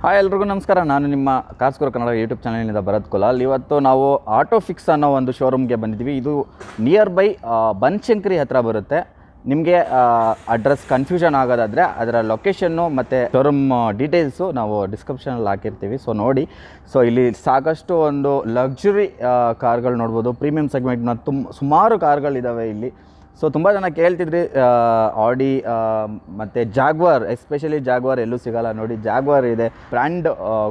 Hi ಎಲ್ರಿಗೂ ನಮಸ್ಕಾರ. ನಾನು ನಿಮ್ಮ ಕಾಸ್ಕೋರ್ ಕನ್ನಡ ಯೂಟ್ಯೂಬ್ ಚಾನಲ್ನಿಂದ ಭರತ್ ಕುಲಾಲ್. ಇವತ್ತು ನಾವು ಆಟೋ ಫಿಕ್ಸ್ ಅನ್ನೋ ಒಂದು ಶೋರೂಮ್ಗೆ ಬಂದಿದ್ದೀವಿ. ಇದು ನಿಯರ್ ಬೈ ಬನ್ಶಂಕರಿ ಹತ್ರ ಬರುತ್ತೆ. ನಿಮಗೆ ಅಡ್ರೆಸ್ ಕನ್ಫ್ಯೂಷನ್ ಆಗೋದಾದರೆ ಅದರ ಲೊಕೇಶನ್ನು ಮತ್ತು ಶೋರೂಮ್ ಡೀಟೇಲ್ಸು ನಾವು ಡಿಸ್ಕ್ರಿಪ್ಷನಲ್ಲಿ ಹಾಕಿರ್ತೀವಿ. ಸೊ ನೋಡಿ. ಸೊ ಇಲ್ಲಿ ಸಾಕಷ್ಟು ಒಂದು ಲಕ್ಸುರಿ ಕಾರ್ಗಳು ನೋಡ್ಬೋದು. ಪ್ರೀಮಿಯಂ ಸೆಗ್ಮೆಂಟ್ನ ತುಂಬ ಸುಮಾರು ಕಾರ್ಗಳಿದ್ದಾವೆ ಇಲ್ಲಿ. ಸೊ ತುಂಬ ಜನ ಕೇಳ್ತಿದ್ರಿ ಆಡಿ ಮತ್ತು ಜಾಗ್ವಾರ್ ಎಸ್ಪೆಷಲಿ ಜಾಗ್ವಾರ್ ಎಲ್ಲೂ ಸಿಗಲ್ಲ. ನೋಡಿ ಜಾಗ್ವಾರ್ ಇದೆ ಬ್ರ್ಯಾಂಡ್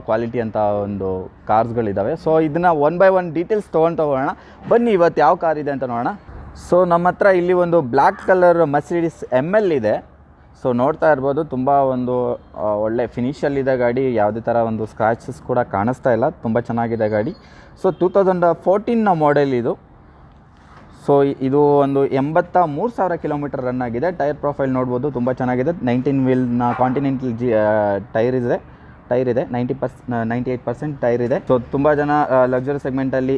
ಕ್ವಾಲಿಟಿ ಅಂತ ಒಂದು ಕಾರ್ಸ್ಗಳಿದ್ದಾವೆ ಸೊ ಇದನ್ನು ಒನ್ ಬೈ ಒನ್ ಡೀಟೇಲ್ಸ್ ತೊಗೊಂಡು ತೊಗೊಳ್ಳೋಣ ಬನ್ನಿ, ಇವತ್ತು ಯಾವ ಕಾರ್ ಇದೆ ಅಂತ ನೋಡೋಣ. ಸೊ ನಮ್ಮ ಹತ್ರ ಇಲ್ಲಿ ಒಂದು black colour Mercedes M L ಇದೆ. ಸೊ ನೋಡ್ತಾ ಇರ್ಬೋದು, ತುಂಬ ಒಂದು ಒಳ್ಳೆ ಫಿನಿಷಲ್ಲಿದೆ ಗಾಡಿ. ಯಾವುದೇ ಥರ ಒಂದು ಸ್ಕ್ರಾಚಸ್ ಕೂಡ ಕಾಣಿಸ್ತಾ ಇಲ್ಲ. ತುಂಬ ಚೆನ್ನಾಗಿದೆ ಗಾಡಿ. ಸೊ ಟೂ ತೌಸಂಡ್ ಫೋರ್ಟೀನ್ನ ಮಾಡೆಲ್ ಇದು. ಸೊ ಇದು ಒಂದು ಎಂಬತ್ತ ಮೂರು ಸಾವಿರ ಕಿಲೋಮೀಟರ್ ರನ್ ಆಗಿದೆ. ಟೈರ್ ಪ್ರೊಫೈಲ್ ನೋಡ್ಬೋದು, ತುಂಬ ಚೆನ್ನಾಗಿದೆ. ನೈನ್ಟೀನ್ ವೀಲ್ನ ಕಾಂಟಿನೆಂಟಲ್ ಜಿ ಟೈರ್ ಇದೆ. ಟೈರ್ ಇದೆ. Ninety per ninety eight percent tyre ಇದೆ. ಸೊ ತುಂಬ ಜನ ಲಕ್ಸುರಿ ಸೆಗ್ಮೆಂಟಲ್ಲಿ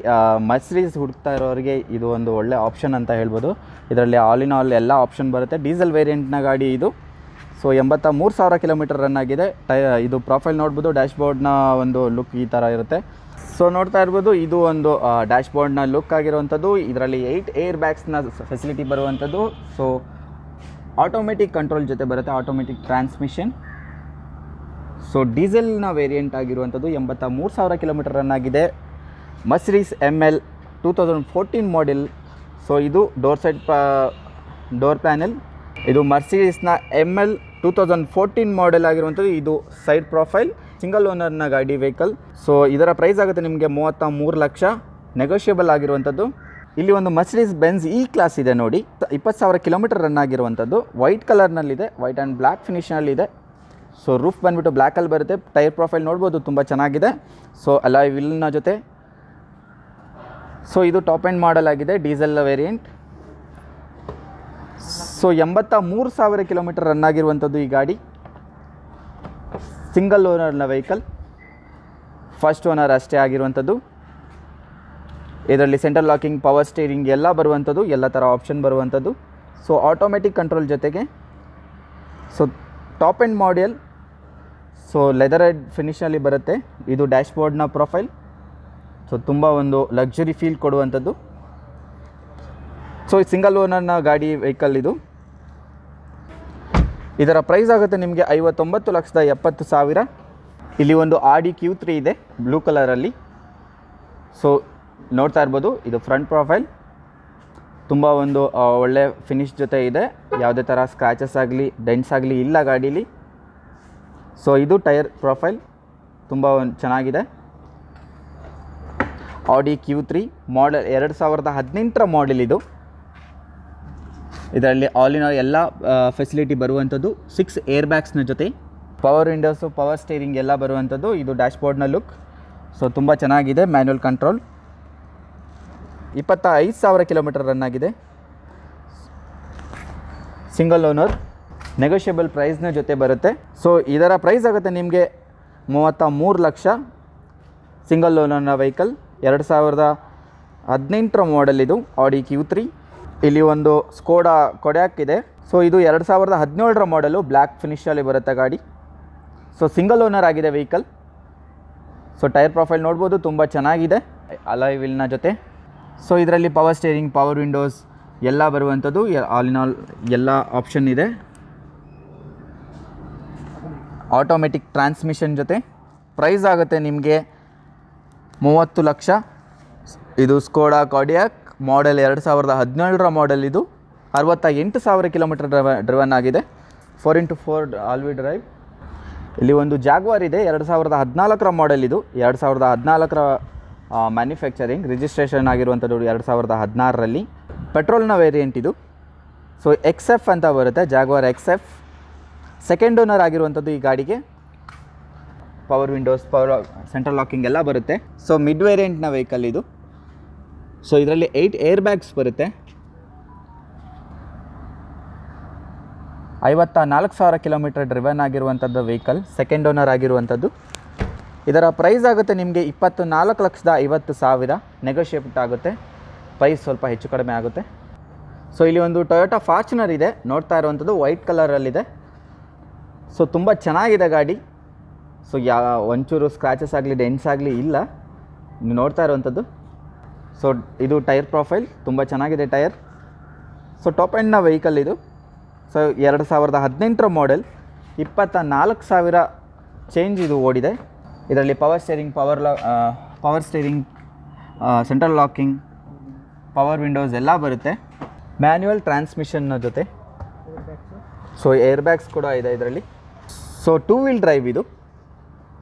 ಮರ್ಸಿಡೀಸ್ ಹುಡುಕ್ತಾ ಇರೋರಿಗೆ ಇದು ಒಂದು ಒಳ್ಳೆ ಆಪ್ಷನ್ ಅಂತ ಹೇಳ್ಬೋದು. ಇದರಲ್ಲಿ ಆಲ್ ಇನ್ ಆಲ್ ಎಲ್ಲ ಆಪ್ಷನ್ ಬರುತ್ತೆ. ಡೀಸೆಲ್ ವೇರಿಯಂಟ್ನ ಗಾಡಿ ಇದು. ಸೊ ಎಂಬತ್ತ ಮೂರು ಸಾವಿರ ಕಿಲೋಮೀಟರ್ ರನ್ ಆಗಿದೆ. ಟೈ ಇದು ಪ್ರೊಫೈಲ್ ನೋಡ್ಬೋದು. ಡ್ಯಾಶ್ಬೋರ್ಡ್ನ ಒಂದು ಲುಕ್ ಈ ಥರ ಇರುತ್ತೆ. ಸೊ ನೋಡ್ತಾ ಇರ್ಬೋದು, ಇದು ಒಂದು ಡ್ಯಾಶ್ಬೋರ್ಡ್ನ ಲುಕ್ ಆಗಿರುವಂಥದ್ದು. ಇದರಲ್ಲಿ ಏಯ್ಟ್ ಏರ್ ಬ್ಯಾಗ್ಸ್ನ ಫೆಸಿಲಿಟಿ ಬರುವಂಥದ್ದು. ಸೊ ಆಟೋಮೆಟಿಕ್ ಕಂಟ್ರೋಲ್ ಜೊತೆ ಬರುತ್ತೆ ಆಟೋಮೆಟಿಕ್ ಟ್ರಾನ್ಸ್ಮಿಷನ್ ಸೊ ಡೀಸೆಲ್ನ ವೇರಿಯಂಟ್ ಆಗಿರುವಂಥದ್ದು ಎಂಬತ್ತ ಮೂರು ಸಾವಿರ ಕಿಲೋಮೀಟರ್ ರನ್ ಆಗಿದೆ. Mercedes M L two thousand fourteen model so ಇದು ಡೋರ್ ಸೈಡ್ ಪ ಡೋರ್ ಪ್ಯಾನೆಲ್ ಇದು ಮರ್ಸಿಡೀಸ್ನ M L two thousand fourteen model ಆಗಿರುವಂಥದ್ದು. ಇದು ಸೈಡ್ ಪ್ರೊಫೈಲ್ ಸಿಂಗಲ್ ಓನರ್ನ ಗಾಡಿ ವೆಹಿಕಲ್. ಸೊ ಇದರ ಪ್ರೈಸ್ ಆಗುತ್ತೆ ನಿಮಗೆ ಮೂವತ್ತ ಮೂರು ಲಕ್ಷ. ನೆಗೋಷಿಯಬಲ್ ಆಗಿರುವಂಥದ್ದು ಇಲ್ಲಿ ಒಂದು ಮರ್ಸಿಡೀಸ್ ಬೆನ್ಸ್ ಈ ಕ್ಲಾಸ್ ಇದೆ ನೋಡಿ. ಇಪ್ಪತ್ತು ಸಾವಿರ ಕಿಲೋಮೀಟರ್ ರನ್ ಆಗಿರುವಂಥದ್ದು ವೈಟ್ ಕಲರ್ನಲ್ಲಿದೆ ವೈಟ್ ಆ್ಯಂಡ್ ಬ್ಲ್ಯಾಕ್ ಫಿನಿಷ್ನಲ್ಲಿದೆ ಸೊ ರೂಫ್ ಬಂದುಬಿಟ್ಟು ಬ್ಲ್ಯಾಕಲ್ಲಿ ಬರುತ್ತೆ. ಟೈರ್ ಪ್ರೊಫೈಲ್ ನೋಡ್ಬೋದು, ತುಂಬ ಚೆನ್ನಾಗಿದೆ. ಸೊ ಅಲಾಯ್ ವಿಲ್ನ ಜೊತೆ. ಸೊ ಇದು ಟಾಪ್ ಆ್ಯಂಡ್ ಮಾಡಲ್ ಆಗಿದೆ ಡೀಸೆಲ್ ವೇರಿಯಂಟ್ ಸೊ ಎಂಬತ್ತ ಮೂರು ಸಾವಿರ ಕಿಲೋಮೀಟರ್ ರನ್ ಆಗಿರುವಂಥದ್ದು ಈ ಗಾಡಿ. ಸಿಂಗಲ್ ಓನರ್ನ ವೆಹಿಕಲ್. ಫಸ್ಟ್ ಓನರ್ ಅಷ್ಟೇ ಆಗಿರುವಂಥದ್ದು. ಇದರಲ್ಲಿ ಸೆಂಟರ್ ಲಾಕಿಂಗ್ ಪವರ್ ಸ್ಟೀರಿಂಗ್ ಎಲ್ಲ ಬರುವಂಥದ್ದು, ಎಲ್ಲ ಥರ ಆಪ್ಷನ್ ಬರುವಂಥದ್ದು. ಸೊ ಆಟೋಮೆಟಿಕ್ ಕಂಟ್ರೋಲ್ ಜೊತೆಗೆ so top end model so leathered ಫಿನಿಷಲ್ಲಿ ಬರುತ್ತೆ. ಇದು ಡ್ಯಾಶ್ಬೋರ್ಡ್ನ ಪ್ರೊಫೈಲ್ ಸೊ ತುಂಬ ಒಂದು ಲಕ್ಸುರಿ ಫೀಲ್ ಕೊಡುವಂಥದ್ದು. ಸೊ ಸಿಂಗಲ್ ಓನರ್ನ ಗಾಡಿ ವೆಹಿಕಲ್ ಇದು. ಇದರ ಪ್ರೈಸ್ ಆಗುತ್ತೆ ನಿಮಗೆ ಐವತ್ತೊಂಬತ್ತು ಲಕ್ಷದ ಎಪ್ಪತ್ತು ಸಾವಿರ. ಇಲ್ಲಿ ಒಂದು ಆಡಿ ಕ್ಯೂ ತ್ರೀ ಇದೆ ಬ್ಲೂ ಕಲರಲ್ಲಿ ಸೊ ನೋಡ್ತಾ ಇರ್ಬೋದು, ಇದು ಫ್ರಂಟ್ ಪ್ರೊಫೈಲ್ ತುಂಬ ಒಂದು ಒಳ್ಳೆ ಫಿನಿಶ್ ಜೊತೆ ಇದೆ. ಯಾವುದೇ ಥರ ಸ್ಕ್ರ್ಯಾಚಸ್ ಆಗಲಿ ಡೆಂಟ್ಸ್ ಆಗಲಿ ಇಲ್ಲ ಗಾಡೀಲಿ. ಸೊ ಇದು ಟೈರ್ ಪ್ರೊಫೈಲ್ ತುಂಬ ಒಂದು ಚೆನ್ನಾಗಿದೆ. ಆಡಿ ಕ್ಯೂ ತ್ರೀ ಮಾಡೆಲ್ ಎರಡು ಸಾವಿರದ ಹದಿನೆಂಟರ ಮಾಡೆಲ್ ಇದು. ಇದರಲ್ಲಿ ಆಲ್ ಇನ್ ಆಲ್ ಎಲ್ಲ ಫೆಸಿಲಿಟಿ ಬರುವಂಥದ್ದು ಸಿಕ್ಸ್ ಏರ್ ಬ್ಯಾಗ್ಸ್ನ ಜೊತೆ. ಪವರ್ ವಿಂಡೋಸು ಪವರ್ ಸ್ಟೇರಿಂಗ್ ಎಲ್ಲ ಬರುವಂಥದ್ದು. ಇದು ಡ್ಯಾಶ್ಬೋರ್ಡ್ನ ಲುಕ್ ಸೊ ತುಂಬ ಚೆನ್ನಾಗಿದೆ ಮ್ಯಾನ್ಯಲ್ ಕಂಟ್ರೋಲ್ ಇಪ್ಪತ್ತ ಐದು ಸಾವಿರ ಕಿಲೋಮೀಟರ್ ರನ್ ಆಗಿದೆ. ಸಿಂಗಲ್ ಓನರ್ ನೆಗೋಷಿಯಬಲ್ ಪ್ರೈಸ್ನ ಜೊತೆ ಬರುತ್ತೆ. ಸೊ ಇದರ ಪ್ರೈಸ್ ಆಗುತ್ತೆ ನಿಮಗೆ ಮೂವತ್ತ ಮೂರು ಲಕ್ಷ ಸಿಂಗಲ್ ಓನರ್ನ ವೆಹಿಕಲ್ ಎರಡು ಸಾವಿರದ ಹದಿನೆಂಟರ ಮಾಡೆಲ್ ಇದು ಆಡಿ ಕ್ಯೂ ತ್ರೀ ಇಲ್ಲಿ ಒಂದು ಸ್ಕೋಡಾ ಕೊಡ್ಯಾಕ್ ಇದೆ. ಸೊ ಇದು ಎರಡು ಸಾವಿರದ ಹದಿನೇಳರ ಮಾಡೆಲು ಬ್ಲ್ಯಾಕ್ ಫಿನಿಷಲ್ಲಿ ಬರುತ್ತೆ ಗಾಡಿ. ಸೊ ಸಿಂಗಲ್ ಓನರ್ ಆಗಿದೆ ವೆಹಿಕಲ್ ಸೊ ಟೈರ್ ಪ್ರೊಫೈಲ್ ನೋಡ್ಬೋದು, ತುಂಬ ಚೆನ್ನಾಗಿದೆ. ಅಲಾಯ್ ವಿಲ್ನ ಜೊತೆ. ಸೊ ಇದರಲ್ಲಿ ಪವರ್ ಸ್ಟೇರಿಂಗ್ ಪವರ್ ವಿಂಡೋಸ್ ಎಲ್ಲ ಬರುವಂಥದ್ದು. ಆಲ್ ಇನ್ ಆಲ್ ಎಲ್ಲ ಆಪ್ಷನ್ ಇದೆ. ಆಟೋಮೆಟಿಕ್ ಟ್ರಾನ್ಸ್ಮಿಷನ್ ಜೊತೆ. ಪ್ರೈಸ್ ಆಗುತ್ತೆ ನಿಮಗೆ ಮೂವತ್ತು ಲಕ್ಷ. ಇದು ಸ್ಕೋಡಾ ಕಾಡಿಯಾಕ್ ಮಾಡೆಲ್ ಎರಡು ಸಾವಿರದ ಹದಿನೇಳರ ಮಾಡೆಲ್ ಇದು. ಅರವತ್ತ ಎಂಟು ಸಾವಿರ ಕಿಲೋಮೀಟರ್ ಡ್ರೈವ ಡ್ರಿವನ್ ಆಗಿದೆ. Four into four all wheel drive ಇಲ್ಲಿ ಒಂದು ಜಾಗ್ವಾರ್ ಇದೆ, ಎರಡು ಸಾವಿರದ ಹದಿನಾಲ್ಕರ ಮಾಡೆಲ್ ಇದು. ಎರಡು ಸಾವಿರದ ಹದಿನಾಲ್ಕರ ಮ್ಯಾನುಫ್ಯಾಕ್ಚರಿಂಗ್ ರಿಜಿಸ್ಟ್ರೇಷನ್ ಆಗಿರುವಂಥದ್ದು ಎರಡು ಸಾವಿರದ ಹದಿನಾರರಲ್ಲಿ. ಪೆಟ್ರೋಲ್ನ ವೇರಿಯಂಟ್ ಇದು. ಸೊ ಎಕ್ಸ್ ಎಫ್ ಅಂತ ಬರುತ್ತೆ Jaguar X F second owner ಆಗಿರುವಂಥದ್ದು ಈ ಗಾಡಿಗೆ. Power windows power central locking ಎಲ್ಲ ಬರುತ್ತೆ. ಸೊ ಮಿಡ್ ವೇರಿಯಂಟ್ನ ವೆಹಿಕಲ್ ಇದು. ಸೊ ಇದರಲ್ಲಿ ಏಯ್ಟ್ ಏರ್ ಬ್ಯಾಗ್ಸ್ ಬರುತ್ತೆ. ಐವತ್ತ ನಾಲ್ಕು ಸಾವಿರ ಕಿಲೋಮೀಟರ್ ಡ್ರಿವನ್ ಆಗಿರುವಂಥದ್ದು ವೆಹಿಕಲ್ ಸೆಕೆಂಡ್ ಓನರ್ ಆಗಿರುವಂಥದ್ದು. ಇದರ ಪ್ರೈಸ್ ಆಗುತ್ತೆ ನಿಮಗೆ ಇಪ್ಪತ್ತು ನಾಲ್ಕು ಲಕ್ಷದ ಐವತ್ತು ಸಾವಿರ. ನೆಗೋಷಿಯೇಟ್ ಆಗುತ್ತೆ. ಪ್ರೈಸ್ ಸ್ವಲ್ಪ ಹೆಚ್ಚು ಕಡಿಮೆ ಆಗುತ್ತೆ. ಸೊ ಇಲ್ಲಿ ಒಂದು ಟೊಯೋಟಾ ಫಾರ್ಚುನರ್ ಇದೆ. ನೋಡ್ತಾ ಇರುವಂಥದ್ದು ವೈಟ್ ಕಲರಲ್ಲಿದೆ ಸೊ ತುಂಬ ಚೆನ್ನಾಗಿದೆ ಗಾಡಿ. ಸೊ ಯಾ, ಒಂಚೂರು ಸ್ಕ್ರ್ಯಾಚಸ್ ಆಗಲಿ ಡೆನ್ಸ್ ಆಗಲಿ ಇಲ್ಲ. ನೀವು ನೋಡ್ತಾ ಇರುವಂಥದ್ದು. ಸೊ ಇದು ಟೈರ್ ಪ್ರೊಫೈಲ್. ತುಂಬ ಚೆನ್ನಾಗಿದೆ ಟೈರ್. ಸೊ ಟಾಪ್ ಎಂಡ್ನ ವೆಹಿಕಲ್ ಇದು. ಸೊ ಎರಡು ಸಾವಿರದ ಹದಿನೆಂಟರ ಮಾಡೆಲ್ ಇಪ್ಪತ್ತ ನಾಲ್ಕು ಸಾವಿರ ಚೇಂಜ್ ಇದು ಓಡಿದೆ. ಇದರಲ್ಲಿ ಪವರ್ ಸ್ಟೇರಿಂಗ್ ಪವರ್ ಲಾ power steering central locking power windows ಎಲ್ಲ ಬರುತ್ತೆ. ಮ್ಯಾನ್ಯುವಲ್ ಟ್ರಾನ್ಸ್ಮಿಷನ್ನ ಜೊತೆ. ಸೊ ಏರ್ ಬ್ಯಾಗ್ಸ್ ಕೂಡ ಇದೆ ಇದರಲ್ಲಿ. ಸೊ ಟೂ ವೀಲ್ ಡ್ರೈವ್ ಇದು.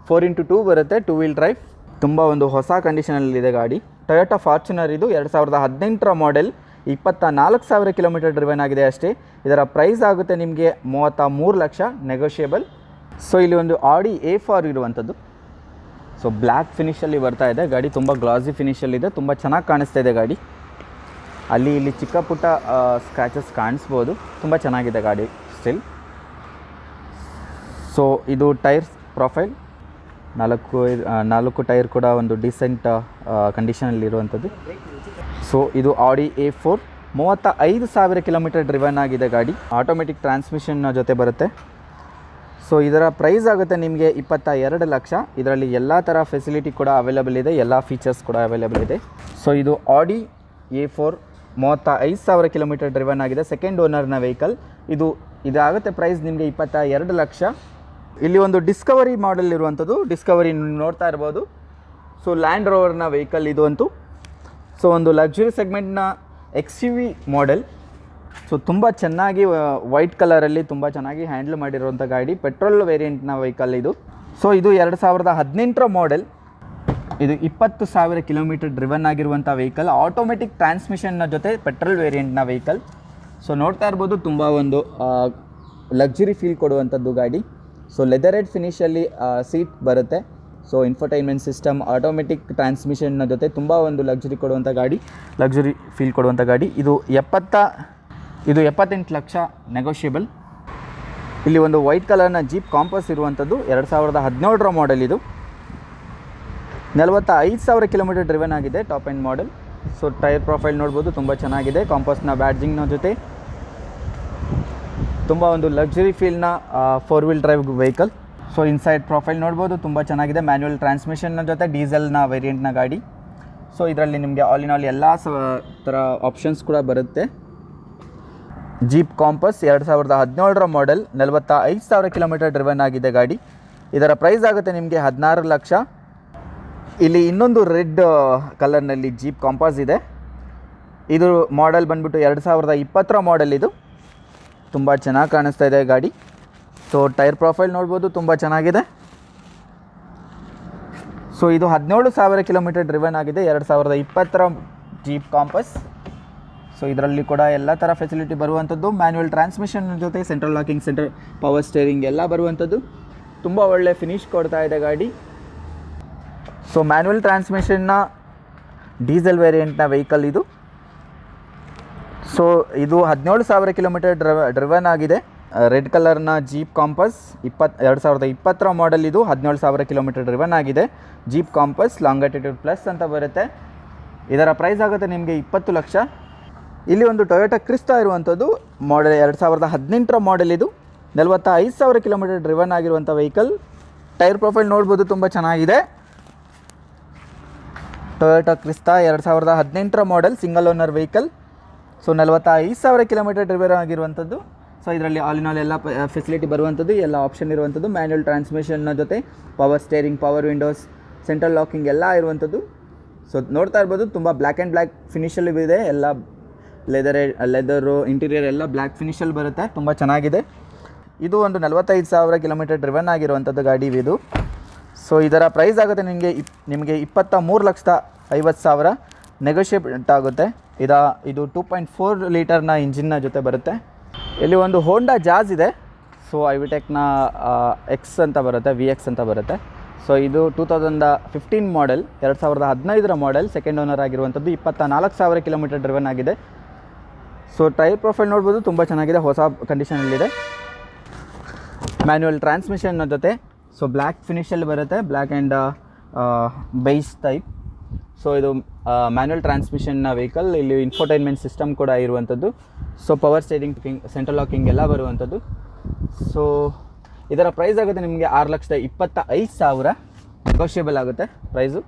ಫೋರ್ ಇಂಟು ಟೂ ಬರುತ್ತೆ ಟೂ ವೀಲ್ ಡ್ರೈವ್ ತುಂಬ ಒಂದು ಹೊಸ ಕಂಡೀಷನಲ್ಲಿದೆ ಗಾಡಿ. ಟೊಯೋಟಾ ಫಾರ್ಚುನರ್ ಇದು ಎರಡು ಸಾವಿರದ ಹದಿನೆಂಟರ ಮಾಡೆಲ್ ಇಪ್ಪತ್ತ ನಾಲ್ಕು ಸಾವಿರ ಕಿಲೋಮೀಟರ್ ಡ್ರಿವನ್ ಆಗಿದೆ ಅಷ್ಟೇ. ಇದರ ಪ್ರೈಸ್ ಆಗುತ್ತೆ ನಿಮಗೆ ಮೂವತ್ತ ಮೂರು ಲಕ್ಷ ನೆಗೋಷಿಯೇಬಲ್ ಸೊ ಇಲ್ಲಿ ಒಂದು ಆಡಿ ಎ ಫಾರ್ ಇರುವಂಥದ್ದು ಸೊ ಬ್ಲ್ಯಾಕ್ ಫಿನಿಷಲ್ಲಿ ಬರ್ತಾ ಇದೆ. ಗಾಡಿ ತುಂಬ ಗ್ಲಾಸಿ ಫಿನಿಷಲ್ಲಿದೆ ತುಂಬ ಚೆನ್ನಾಗಿ ಕಾಣಿಸ್ತಾ ಇದೆ ಗಾಡಿ. ಅಲ್ಲಿ ಇಲ್ಲಿ ಚಿಕ್ಕ ಪುಟ್ಟ ಸ್ಕ್ರ್ಯಾಚಸ್ ಕಾಣಿಸ್ಬೋದು. ತುಂಬ ಚೆನ್ನಾಗಿದೆ ಗಾಡಿ ಸ್ಟಿಲ್ ಸೊ ಇದು ಟೈರ್ಸ್ ಪ್ರೊಫೈಲ್ ನಾಲ್ಕು ನಾಲ್ಕು ಟೈರ್ ಕೂಡ ಒಂದು ಡಿಸೆಂಟ್ ಕಂಡೀಷನಲ್ಲಿ ಇರುವಂಥದ್ದು ಸೊ ಇದು ಆಡಿ ಎ ಫೋರ್ ಮೂವತ್ತ ಐದು ಸಾವಿರ ಕಿಲೋಮೀಟರ್ ಡ್ರಿವನ್ ಆಗಿದೆ ಗಾಡಿ. ಆಟೋಮೆಟಿಕ್ ಟ್ರಾನ್ಸ್ಮಿಷನ್ ಜೊತೆ ಬರುತ್ತೆ. ಸೊ ಇದರ ಪ್ರೈಸ್ ಆಗುತ್ತೆ ನಿಮಗೆ ಇಪ್ಪತ್ತ ಎರಡು ಲಕ್ಷ. ಇದರಲ್ಲಿ ಎಲ್ಲ ಥರ ಫೆಸಿಲಿಟಿ ಕೂಡ ಅವೈಲೇಬಲ್ ಇದೆ, ಎಲ್ಲ ಫೀಚರ್ಸ್ ಕೂಡ ಅವೈಲೇಬಲ್ ಇದೆ. ಸೊ ಇದು ಆಡಿ ಎ ಫೋರ್ ಮೂವತ್ತ ಐದು ಸಾವಿರ ಕಿಲೋಮೀಟರ್ ಡ್ರಿವನ್ ಆಗಿದೆ. ಸೆಕೆಂಡ್ ಓನರ್ನ ವೆಹಿಕಲ್ ಇದು, ಇದಾಗುತ್ತೆ ಪ್ರೈಸ್ ನಿಮಗೆ ಇಪ್ಪತ್ತ ಎರಡು ಲಕ್ಷ. ಇಲ್ಲಿ ಒಂದು ಡಿಸ್ಕವರಿ ಮಾಡೆಲ್ ಇರುವಂಥದ್ದು. ಡಿಸ್ಕವರಿ ನೋಡ್ತಾ ಇರ್ಬೋದು. ಸೊ ಲ್ಯಾಂಡ್ ರೋವರ್ನ ವೆಹಿಕಲ್ ಇದು ಅಂತೂ. ಸೊ ಒಂದು luxury ಸೆಗ್ಮೆಂಟ್ನ X U V model so ತುಂಬ ಚೆನ್ನಾಗಿ ವೈಟ್ ಕಲರಲ್ಲಿ ತುಂಬ ಚೆನ್ನಾಗಿ ಹ್ಯಾಂಡಲ್ ಮಾಡಿರುವಂಥ ಗಾಡಿ. ಪೆಟ್ರೋಲ್ ವೇರಿಯಂಟ್ನ ವೆಹಿಕಲ್ ಇದು. ಸೊ ಇದು ಎರಡು ಸಾವಿರದ ಹದಿನೆಂಟರ ಮಾಡೆಲ್ ಇದು ಇಪ್ಪತ್ತು ಸಾವಿರ ಕಿಲೋಮೀಟರ್ ಡ್ರಿವನ್ ಆಗಿರುವಂಥ ವೆಹಿಕಲ್ ಆಟೋಮೆಟಿಕ್ ಟ್ರಾನ್ಸ್ಮಿಷನ್ನ ಜೊತೆ ಪೆಟ್ರೋಲ್ ವೇರಿಯಂಟ್ನ ವೆಹಿಕಲ್ ಸೊ ನೋಡ್ತಾ ಇರ್ಬೋದು, ತುಂಬ ಒಂದು ಲಕ್ಸುರಿ ಫೀಲ್ ಕೊಡುವಂಥದ್ದು ಗಾಡಿ. ಸೊ ಲೆದರೆಡ್ ಫಿನಿಷಲ್ಲಿ ಸೀಟ್ ಬರುತ್ತೆ. ಸೊ ಇನ್ಫರ್ಟೈನ್ಮೆಂಟ್ ಸಿಸ್ಟಮ್ ಆಟೋಮೆಟಿಕ್ ಟ್ರಾನ್ಸ್ಮಿಷನ್ನ ಜೊತೆ ತುಂಬ ಒಂದು ಲಕ್ಸುರಿ ಕೊಡುವಂಥ ಗಾಡಿ ಲಕ್ಸುರಿ ಫೀಲ್ ಕೊಡುವಂಥ ಗಾಡಿ. ಇದು ಎಪ್ಪತ್ತ, ಇದು ಎಪ್ಪತ್ತೆಂಟು ಲಕ್ಷ ನೆಗೋಷಿಯಬಲ್ ಇಲ್ಲಿ ಒಂದು ವೈಟ್ ಕಲರ್ನ ಜೀಪ್ ಕಾಂಪಸ್ ಇರುವಂಥದ್ದು ಎರಡು ಸಾವಿರದ ಹದಿನೇಳರ ಮಾಡೆಲ್ ಇದು. ನಲವತ್ತ ಐದು ಸಾವಿರ ಕಿಲೋಮೀಟರ್ ಡ್ರಿವನ್ ಆಗಿದೆ top end model so tyre profile ನೋಡ್ಬೋದು, ತುಂಬ ಚೆನ್ನಾಗಿದೆ. ಕಾಂಪಸ್ನ ಬ್ಯಾಡ್ಜಿಂಗ್ನ ಜೊತೆ. ತುಂಬ ಒಂದು luxury ಫೀಲ್ನ four wheel drive vehicle so inside profile ನೋಡ್ಬೋದು, ತುಂಬ ಚೆನ್ನಾಗಿದೆ. ಮ್ಯಾನ್ಯುವಲ್ ಟ್ರಾನ್ಸ್ಮಿಷನ್ನ ಜೊತೆ ಡೀಸೆಲ್ನ ವೇರಿಯಂಟ್ನ ಗಾಡಿ. ಸೊ ಇದರಲ್ಲಿ ನಿಮಗೆ ಆಲ್ ಇನ್ ಆಲ್ ಎಲ್ಲ ಸ ಥರ ಆಪ್ಷನ್ಸ್ ಕೂಡ ಬರುತ್ತೆ. ಜೀಪ್ ಕಾಂಪಸ್ ಎರಡು ಸಾವಿರದ ಹದಿನೇಳರ ಮಾಡೆಲ್ ನಲವತ್ತ ಐದು ಸಾವಿರ ಕಿಲೋಮೀಟರ್ ಡ್ರಿವನ್ ಆಗಿದೆ ಗಾಡಿ. ಇದರ ಪ್ರೈಸ್ ಆಗುತ್ತೆ ನಿಮಗೆ ಹದಿನಾರು ಲಕ್ಷ. ಇಲ್ಲಿ ಇನ್ನೊಂದು ರೆಡ್ ಕಲರ್ನಲ್ಲಿ ಜೀಪ್ ಕಾಂಪಸ್ ಇದೆ. ಇದು ಮಾಡೆಲ್ ಬಂದ್ಬಿಟ್ಟು ಎರಡು ಸಾವಿರದ ಇಪ್ಪತ್ತರ ಮಾಡೆಲ್ ಇದು. ತುಂಬ ಚೆನ್ನಾಗಿ ಕಾಣಿಸ್ತಾ ಇದೆ ಗಾಡಿ. ಸೊ ಟೈರ್ ಪ್ರೊಫೈಲ್ ನೋಡ್ಬೋದು, ತುಂಬ ಚೆನ್ನಾಗಿದೆ. ಸೊ ಇದು ಹದಿನೇಳು ಸಾವಿರ ಕಿಲೋಮೀಟರ್ ಡ್ರಿವನ್ ಆಗಿದೆ, ಎರಡು ಸಾವಿರದ ಇಪ್ಪತ್ತರ ಜೀಪ್ ಕಾಂಪಸ್ ಸೊ ಇದರಲ್ಲಿ ಕೂಡ ಎಲ್ಲ ಥರ ಫೆಸಿಲಿಟಿ ಬರುವಂಥದ್ದು ಮ್ಯಾನ್ಯುವಲ್ ಟ್ರಾನ್ಸ್ಮಿಷನ್ ಜೊತೆ central locking centre power steering ಎಲ್ಲ ಬರುವಂಥದ್ದು ತುಂಬ ಒಳ್ಳೆ ಫಿನಿಶ್ ಕೊಡ್ತಾ ಇದೆ ಗಾಡಿ. ಸೊ ಮ್ಯಾನ್ಯುವಲ್ ಟ್ರಾನ್ಸ್ಮಿಷನ್ನ ಡೀಸೆಲ್ ವೇರಿಯಂಟ್ನ ವೆಹಿಕಲ್ ಇದು. ಸೊ ಇದು ಹದಿನೇಳು ಸಾವಿರ ಕಿಲೋಮೀಟರ್ ಡ್ರವ ಡ್ರಿವನ್ ಆಗಿದೆ. ರೆಡ್ ಕಲರ್ನ ಜೀಪ್ ಕಾಂಪಸ್ ಇಪ್ಪತ್ತು ಎರಡು ಸಾವಿರದ ಇಪ್ಪತ್ತರ ಮಾಡೆಲ್ ಇದು ಹದಿನೇಳು ಸಾವಿರ ಕಿಲೋಮೀಟರ್ ಡ್ರಿವನ್ ಆಗಿದೆ. ಜೀಪ್ ಕಾಂಪಸ್ ಲಾಂಗಟಿಟ್ಯೂಡ್ ಪ್ಲಸ್ ಅಂತ ಬರುತ್ತೆ. ಇದರ ಪ್ರೈಸ್ ಆಗುತ್ತೆ ನಿಮಗೆ ಇಪ್ಪತ್ತು ಲಕ್ಷ. ಇಲ್ಲಿ ಒಂದು ಟೊಯೋಟಾ ಕ್ರಿಸ್ತಾ ಇರುವಂಥದ್ದು ಮಾಡೆಲ್ ಎರಡು ಸಾವಿರದ ಹದಿನೆಂಟರ ಮಾಡೆಲ್ ಇದು. ನಲವತ್ತ ಐದು ಸಾವಿರ ಕಿಲೋಮೀಟರ್ ಡ್ರಿವನ್ ಆಗಿರುವಂಥ ವೆಹಿಕಲ್ ಟೈರ್ ಪ್ರೊಫೈಲ್ ನೋಡ್ಬೋದು, ತುಂಬ ಚೆನ್ನಾಗಿದೆ. ಟೊಯೋಟಾ ಕ್ರಿಸ್ತಾ ಎರಡು ಸಾವಿರದ ಹದಿನೆಂಟರ model single owner vehicle so ನಲವತ್ತ ಐದು ಸಾವಿರ ಕಿಲೋಮೀಟರ್ ಡ್ರಿವರ್ ಆಗಿರುವಂಥದ್ದು. ಸೊ ಇದರಲ್ಲಿ ಆಲ್ ಇನ್ ಆಲ್ ಎಲ್ಲ ಫೆಸಿಲಿಟಿ ಬರುವಂಥದ್ದು, ಎಲ್ಲ ಆಪ್ಷನ್ ಇರುವಂಥದ್ದು. ಮ್ಯಾನ್ಯಲ್ ಟ್ರಾನ್ಸ್ಮಿಷನ್ನ ಜೊತೆ power steering power windows central locking ಎಲ್ಲ ಇರುವಂಥದ್ದು. ಸೊ ನೋಡ್ತಾ ಇರ್ಬೋದು, ತುಂಬ ಬ್ಲ್ಯಾಕ್ ಆ್ಯಂಡ್ ಬ್ಲ್ಯಾಕ್ ಫಿನಿಷಲ್ಲಿ ಇದೆ. ಎಲ್ಲ ಲೆದರ್ ಲೆದರು ಇಂಟೀರಿಯರ್ ಎಲ್ಲ ಬ್ಲ್ಯಾಕ್ ಫಿನಿಷಲ್ಲಿ ಬರುತ್ತೆ. ತುಂಬ ಚೆನ್ನಾಗಿದೆ. ಇದು ಒಂದು ನಲವತ್ತೈದು ಸಾವಿರ ಕಿಲೋಮೀಟರ್ ಡ್ರಿವನ್ ಆಗಿರುವಂಥದ್ದು ಗಾಡಿ ಇದು. ಸೊ ಇದರ ಪ್ರೈಸ್ ಆಗುತ್ತೆ ನಿಮಗೆ ಇಪ್, ನಿಮಗೆ ಇಪ್ಪತ್ತ ಮೂರು ಲಕ್ಷದ ಐವತ್ತು ಸಾವಿರ ನೆಗೋಷಿಯೇಟ್ ಆಗುತ್ತೆ. ಇದ, ಇದು ಟೂ ಪಾಯಿಂಟ್ ಫೋರ್ ಲೀಟರ್ನ ಇಂಜಿನ್ನ ಜೊತೆ ಬರುತ್ತೆ. ಇಲ್ಲಿ ಒಂದು ಹೋಂಡಾ ಜಾಜ್ ಇದೆ. ಸೊ ಐವಿಟೆಕ್ನ ಎಕ್ಸ್ ಅಂತ ಬರುತ್ತೆ ವಿ ಎಕ್ಸ್ ಅಂತ ಬರುತ್ತೆ. ಸೊ ಇದು ಟೂ ತೌಸಂಡ ಫಿಫ್ಟೀನ್ ಮಾಡೆಲ್ ಎರಡು ಸಾವಿರದ ಹದಿನೈದರ ಮಾಡೆಲ್ ಸೆಕೆಂಡ್ ಓನರ್ ಆಗಿರುವಂಥದ್ದು ಇಪ್ಪತ್ತ ನಾಲ್ಕು ಸಾವಿರ ಕಿಲೋಮೀಟರ್ ಡ್ರಿವನ್ ಆಗಿದೆ. ಸೊ ಟೈರ್ ಪ್ರೊಫೈಲ್ ನೋಡ್ಬೋದು, ತುಂಬ ಚೆನ್ನಾಗಿದೆ, ಹೊಸ ಕಂಡೀಷನಲ್ಲಿದೆ ಮ್ಯಾನ್ಯುವಲ್ ಟ್ರಾನ್ಸ್ಮಿಷನ್ ಜೊತೆ. ಸೊ ಬ್ಲ್ಯಾಕ್ ಫಿನಿಷಲ್ಲಿ ಬರುತ್ತೆ black and beige type so ಇದು ಮ್ಯಾನುವಲ್ ಟ್ರಾನ್ಸ್ಮಿಷನ್ನ ವೆಹಿಕಲ್ ಇಲ್ಲಿ ಇನ್ಫೋಟೈನ್ಮೆಂಟ್ ಸಿಸ್ಟಮ್ ಕೂಡ ಇರುವಂಥದ್ದು. So power steering central locking ಎಲ್ಲ ಬರುವಂಥದ್ದು. ಸೊ ಇದರ ಪ್ರೈಸ್ ಆಗುತ್ತೆ ನಿಮಗೆ ಆರು ಲಕ್ಷದ ಇಪ್ಪತ್ತ ಐದು ಸಾವಿರ. ನೆಗೋಷಿಯಬಲ್ ಆಗುತ್ತೆ ಪ್ರೈಸು